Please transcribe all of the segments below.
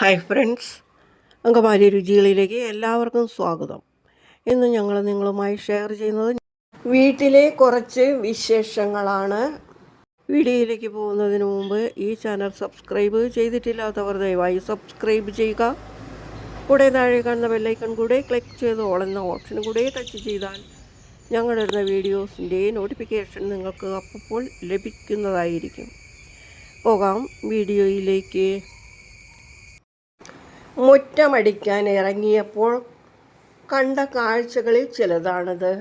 Hi friends Angamaly രുചികളിലേക്ക് എല്ലാവർക്കും സ്വാഗതം. ഇന്ന് ഞങ്ങൾ നിങ്ങളുമായി ഷെയർ ചെയ്യുന്നത് വീട്ടിലെ കുറച്ച് വിശേഷങ്ങളാണ്. വീഡിയോയിലേക്ക് പോകുന്നതിന് മുമ്പ് ഈ ചാനൽ സബ്സ്ക്രൈബ് ചെയ്തിട്ടില്ലാത്തവർ ദയവായി സബ്സ്ക്രൈബ് ചെയ്യുക. കൂടെ താഴെ കാണുന്ന ബെല്ലൈക്കൺ കൂടെ ക്ലിക്ക് ചെയ്ത് ഓളെന്ന ഓപ്ഷൻ കൂടെ ടച്ച് ചെയ്താൽ ഞങ്ങളിടുന്ന വീഡിയോസിന്റെ നോട്ടിഫിക്കേഷൻ നിങ്ങൾക്ക് അപ്പോൾ ലഭിക്കുന്നതായിരിക്കും. പോകാം വീഡിയോയിലേക്ക്. മുറ്റമടിക്കാൻ ഇറങ്ങിയപ്പോൾ കണ്ട കാഴ്ചകളിൽ ചിലതാണിത്.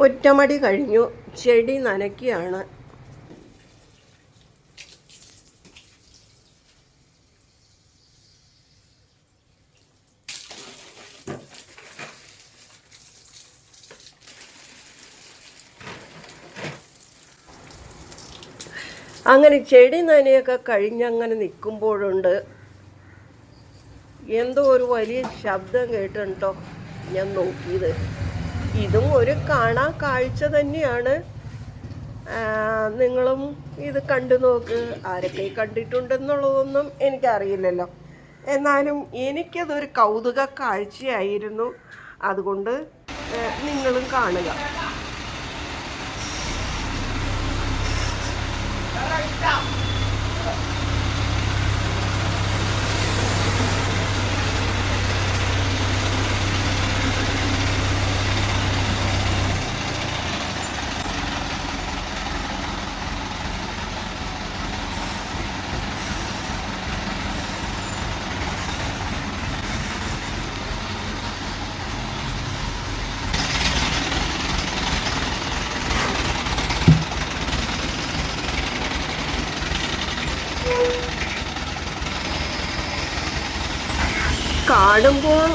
മുറ്റമടി കഴിഞ്ഞു. ചെടി നനയ്ക്കുകയാണ്. അങ്ങനെ ചെടി നനയൊക്കെ കഴിഞ്ഞങ്ങനെ നിൽക്കുമ്പോഴുണ്ട്. എന്തോ ഒരു വലിയ ശബ്ദം കേട്ടോ ഞാൻ നോക്കിയത്. ഇതും ഒരു കാണാ കാഴ്ച തന്നെയാണ്. നിങ്ങളും ഇത് കണ്ടു നോക്ക്. ആരൊക്കെ കണ്ടിട്ടുണ്ടെന്നുള്ളതൊന്നും എനിക്കറിയില്ലല്ലോ. എന്നാലും എനിക്കതൊരു കൗതുക കാഴ്ചയായിരുന്നു. അതുകൊണ്ട് നിങ്ങളും കാണുക. കാണുമ്പോൾ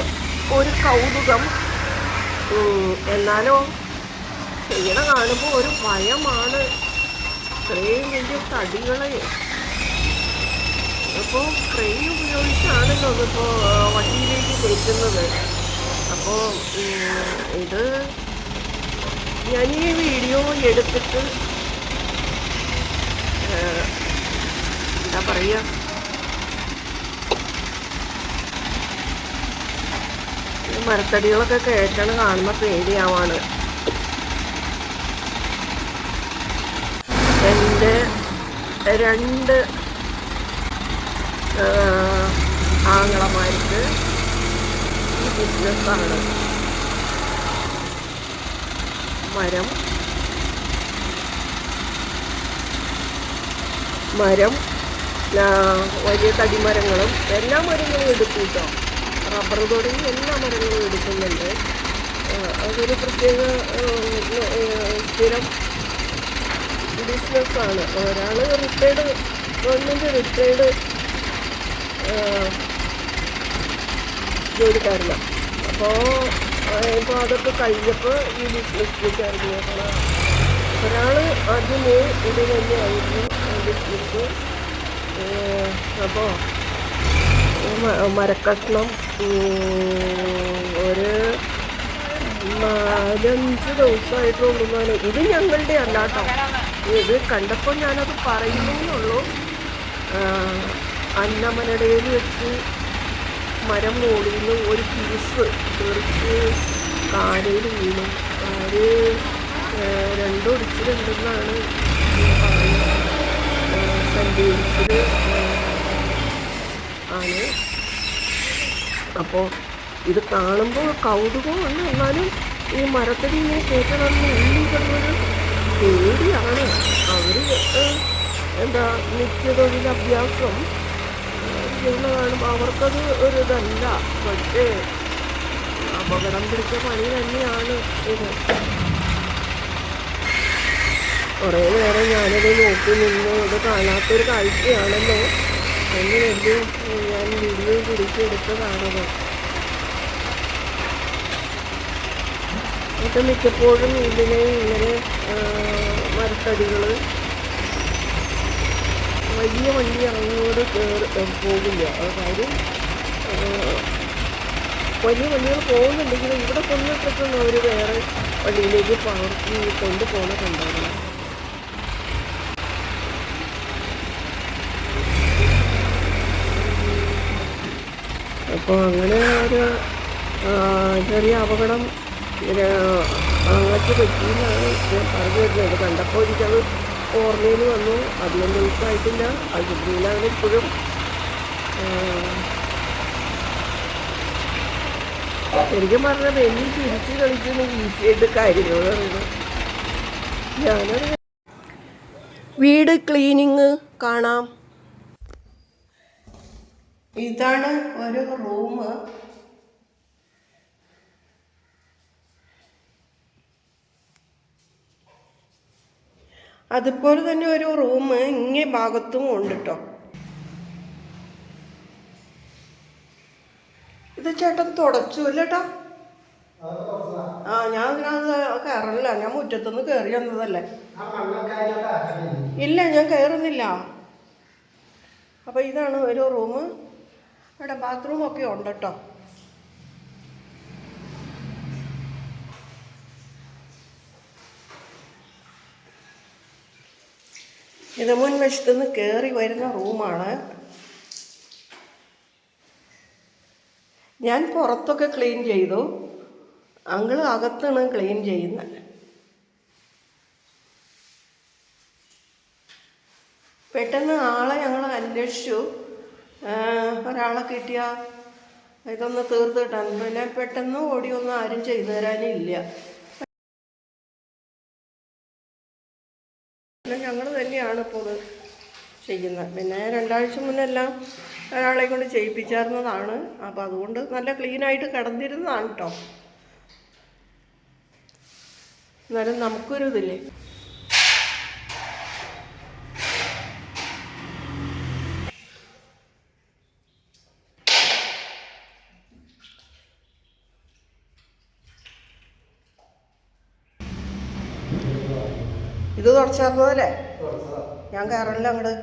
ഒരു കൗതുകം. എന്നാലോ ചെയ്യണ കാണുമ്പോൾ ഒരു ഭയമാണ്. ഇത്രയും വലിയ തടികളെ. അപ്പോൾ ക്രെയിൻ ഉപയോഗിച്ചാണല്ലോ ഇതിപ്പോൾ വണ്ടിയിലേക്ക് കയറ്റുന്നത് അപ്പോൾ ഇത് ഞാൻ ഈ വീഡിയോ എടുത്തിട്ട് എന്താ പറയുക? മരത്തടികളൊക്കെ കയറ്റണ കാണുമ്പോൾ പേടിയാവാണ്. എന്റെ രണ്ട് ആങ്ങളമാർക്ക് ഈ ബിസിനസ്സാണ്. മരം. മരം വലിയ തടിമരങ്ങളും എല്ലാ മരങ്ങളും എടുക്കൂട്ടോ. കേട്ടോ റബ്ബർ തുടങ്ങി എല്ലാ മരങ്ങളും എടുക്കുന്നുണ്ട് അതൊരു പ്രത്യേക സ്ഥിരം ബിസിനസ്സാണ്. ഒരാൾ റിട്ടയർഡ് ഗവൺമെന്റ് റിട്ടയർഡ് ജോലിക്കാരനാണ് അപ്പോൾ ഇപ്പോൾ അതൊക്കെ കഴിഞ്ഞപ്പോൾ ഈ ബിസിനസ്സിലേക്ക് ഇറങ്ങിയേക്കണം ഒരാൾ ആദ്യമേ ഇത് തന്നെയായിരുന്നു ബിസിനസ് അപ്പോൾ മരക്കഷ്ണം ഒരു നാലഞ്ച് ദിവസമായിട്ടുള്ളൂ ഇത് ഞങ്ങളുടെ അല്ല ഇത് കണ്ടപ്പോൾ ഞാനത് പറയുന്നുള്ളൂ അന്നമനടയിൽ വെച്ച് മരം മുകളിൽ ഒരു പീസ് തെറിച്ച് കാലയിൽ വീണു. അത് രണ്ടൊടിച്ചിലുണ്ടെന്നാണ് പറയുന്നത്. ജെയിംസിൽ ആണ്. അപ്പോൾ ഇത് കാണുമ്പോൾ കൗതുകം കൗതുകമാണ് എന്നാലും ഈ മരത്തടി ഇങ്ങനെ കയറ്റണമെന്ന് ഉള്ളിൽ പേടിയാണ്. അവർ എന്താ നിത്യതൊഴിൽ അഭ്യാസം ചെയ്യുന്ന കാണുമ്പോൾ അവർക്കത് ഒരു ഇതല്ല. പക്ഷേ അപകടം പിടിച്ച പണി തന്നെയാണ് ഇത്. കുറേ നേരം ഞാനത് നോക്കി നിന്ന് ഇത് കാണാത്തൊരു കാഴ്ചയാണല്ലോ. എന്ന് ഞാൻ വീഡിയോ പിടിച്ചെടുത്തതാണത് ഇത് മിക്കപ്പോഴും ഇതിനെ ഇങ്ങനെ മരത്തടികൾ വലിയ വണ്ടി അങ്ങോട്ട് പോകില്ല അതായത് വലിയ വണ്ടികൾ പോകുന്നുണ്ടെങ്കിലും ഇവിടെ കൊണ്ടിട്ടൊന്നും അവർ വേറെ വണ്ടിയിലേക്ക് പകർത്തി കൊണ്ടുപോകുന്ന കണ്ടായിരുന്നു അപ്പോൾ അങ്ങനെ ഒരു ചെറിയ അപകടം അങ്ങനത്തെ പറ്റിയെന്നാണ് ഞാൻ പറഞ്ഞു വരുന്നത് കണ്ടപ്പോൾ എനിക്കത് ഓർമ്മയിൽ വന്നു. അധികം ദിവസമായിട്ടില്ല ആശുപത്രിയിലാണ് ഇപ്പോഴും ശരിക്കും പറഞ്ഞാൽ എന്നെ തിരിച്ച് കളിക്കുന്ന ഈസിയായിട്ട് കാര്യങ്ങൾ പറയുന്നത് ഞാനത് വീട് ക്ലീനിങ് കാണാം. ഇതാണ് ഒരു റൂം. അതുപോലെ തന്നെ ഒരു റൂം ഇങ്ങേ ഭാഗത്തും ഉണ്ട് കേട്ടോ ഇത് ചേട്ടൻ തുടച്ചു അല്ലേട്ടാ ആ ഞാൻ ഇതിനകത്ത് കയറില്ല ഞാൻ മുറ്റത്തുനിന്ന് കയറി വന്നതല്ലേ. ഇല്ല ഞാൻ കയറുന്നില്ല അപ്പോൾ ഇതാണ് ഒരു റൂം. ഇവിടെ ബാത്റൂം ഒക്കെ ഉണ്ട് കേട്ടോ ഇത് മുൻവശത്ത് നിന്ന് കയറി വരുന്ന റൂമാണ് ഞാൻ പുറത്തൊക്കെ ക്ലീൻ ചെയ്തു. അങ്ങൾ അകത്താണ് ക്ലീൻ ചെയ്യുന്നത്. പെട്ടെന്ന് ആളെ ഞങ്ങൾ അന്വേഷിച്ചു. ഒരാളെ കിട്ടിയ ഇതൊന്ന് തീർത്ത് കിട്ടാൻ പിന്നെ പെട്ടെന്ന് ഓടിയൊന്നും ആരും ചെയ്തു തരാനില്ല പിന്നെ ഞങ്ങൾ തന്നെയാണ് ഇപ്പോൾ ഇത് ചെയ്യുന്നത്. പിന്നെ രണ്ടാഴ്ച മുന്നെല്ലാം ഒരാളെ കൊണ്ട് ചെയ്യിപ്പിച്ചായിരുന്നതാണ് അപ്പോൾ അതുകൊണ്ട് നല്ല ക്ലീനായിട്ട് കിടന്നിരുന്നതാണ് കേട്ടോ എന്നാലും നമുക്കൊരു ഇതില്ലേ? ഇത് തുടച്ചായിരുന്നതല്ലേ ഞാൻ കയറണില്ല അങ്ങോട്ട്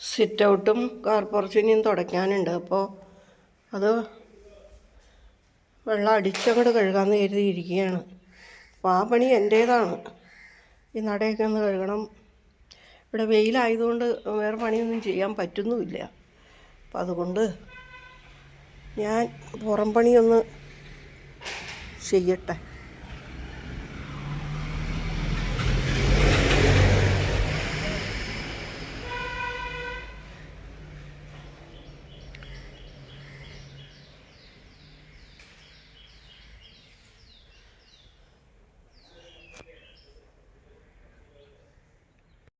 സിറ്റ് ഔട്ടും കാർ പുറച്ചിനിയും തുടയ്ക്കാനുണ്ട്. അപ്പോൾ അത് വെള്ളം അടിച്ചങ്ങോട്ട് കഴുകാമെന്ന് കരുതിയിരിക്കുകയാണ് അപ്പോൾ ആ പണി എന്റേതാണ് ഈ നടയൊക്കെ ഒന്ന് കഴുകണം. ഇവിടെ വെയിലായതുകൊണ്ട് വേറെ പണിയൊന്നും ചെയ്യാൻ പറ്റുന്നുമില്ല. അപ്പം അതുകൊണ്ട് ഞാൻ പുറം പണിയൊന്ന് ചെയ്യട്ടെ.